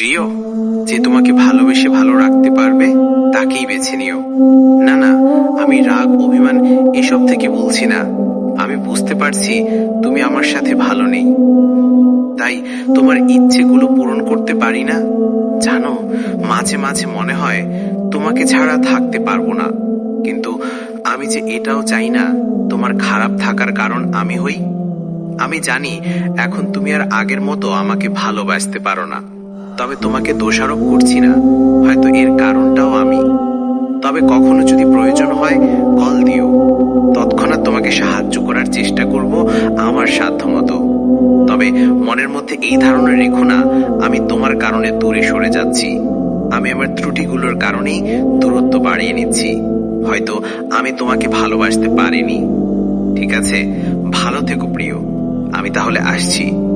প্রিয়, যে তোমাকে ভালোবেসে ভালো রাখতে পারবে, তাকেই বেছে নিও। না না, আমি রাগ, অভিমান এসব থেকে বলছি না। আমি বুঝতে পারছি তুমি আমার সাথে ভালো নেই। তাই তোমার ইচ্ছেগুলো পূরণ করতে পারি না। জানো, মাঝে মাঝে মনে হয় তোমাকে ছাড়া থাকতে পারব না। কিন্তু আমি যে এটাও চাই না, তোমার খারাপ থাকার কারণ আমি হই। আমি জানি, এখন তুমি আর আগের মতো আমাকে ভালোবাসতে পারো না। তবে তোমাকে দোষারোপ করছি না। হয়তো এর কারণটাও আমি। তবে কখনো যদি প্রয়োজন হয়, কল দিও। তৎক্ষণাৎ তোমাকে সাহায্য করার চেষ্টা করব আমার সাধ্য মতো তবে মনের মধ্যে এই ধারণা রেখো না, আমি তোমার কারণে দূরে সরে যাচ্ছি। আমি আমার ত্রুটিগুলোর কারণেই দূরত্ব বাড়িয়ে নিচ্ছি। হয়তো আমি তোমাকে ভালোবাসতে পারিনি। ঠিক আছে, ভালো থেকো প্রিয়। আমি তাহলে আসছি।